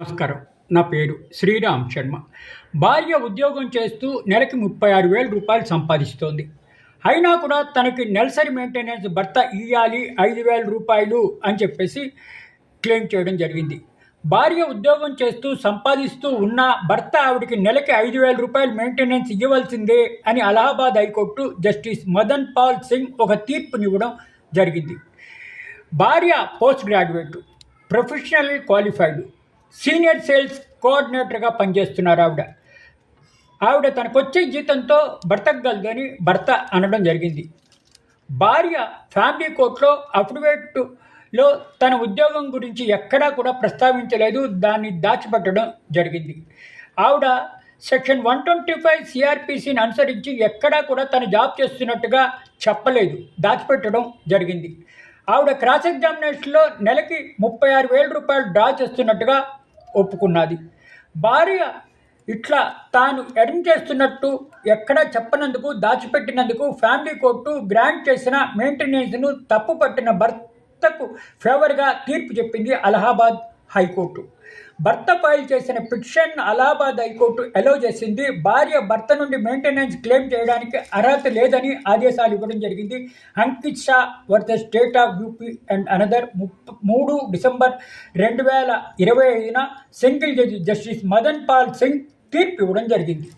నమస్కారం. నా పేరు శ్రీరామ్ శర్మ. భార్య ఉద్యోగం చేస్తూ నెలకి ముప్పై ఆరు వేల రూపాయలు సంపాదిస్తోంది. అయినా కూడా తనకి నెలసరి మెయింటెనెన్స్ భర్త ఇవ్వాలి ఐదు వేల రూపాయలు అని చెప్పేసి క్లెయిమ్ చేయడం జరిగింది. భార్య ఉద్యోగం చేస్తూ సంపాదిస్తూ ఉన్న భర్త ఆవిడికి నెలకి ఐదు వేల రూపాయలు మెయింటెనెన్స్ ఇవ్వవలసిందే అని Allahabad high court justice Madan Pal Singh ఒక తీర్పునివ్వడం జరిగింది. భార్య post graduate professional qualified senior sales కోఆర్డినేటర్గా పనిచేస్తున్నారు ఆవిడ. ఆవిడ తనకొచ్చే జీతంతో బ్రతకగలదని భర్త అనడం జరిగింది. భార్య ఫ్యామిలీ కోర్టులో అఫిడవిట్లో తన ఉద్యోగం గురించి ఎక్కడా కూడా ప్రస్తావించలేదు దాన్ని దాచిపెట్టడం జరిగింది. ఆవిడ సెక్షన్ వన్ ట్వంటీ ఫైవ్ సిఆర్పిసిని అనుసరించి ఎక్కడా కూడా తను జాబ్ చేస్తున్నట్టుగా చెప్పలేదు దాచిపెట్టడం జరిగింది. ఆవిడ క్రాస్ ఎగ్జామినేషన్లో నెలకి ముప్పై ఆరు వేల రూపాయలు డ్రా చేస్తున్నట్టుగా ఒప్పుకున్నది. భార్య ఇట్లా తాను ఎర్న్ చేస్తున్నట్టు ఎక్కడా చెప్పనందుకు దాచిపెట్టినందుకు ఫ్యామిలీ కోర్టు గ్రాంట్ చేసిన మెయింటెనెన్స్ను తప్పు పట్టిన భర్తకు ఫేవర్గా తీర్పు చెప్పింది అలహాబాద్. High court. భర్త ఫైల్ చేసిన పిటిషన్ అలహాబాద్ హైకోర్టు ఎలో చేసింది. భార్య భర్త నుండి మెయింటెనెన్స్ క్లెయిమ్ చేయడానికి అర్హత లేదని ఆదేశాలు ఇవ్వడం జరిగింది. Ankit Shah versus state of UP and another మూడు డిసెంబర్ రెండు వేల ఇరవై ఐదున single judge justice Madan Pal Singh తీర్పు ఇవ్వడం జరిగింది.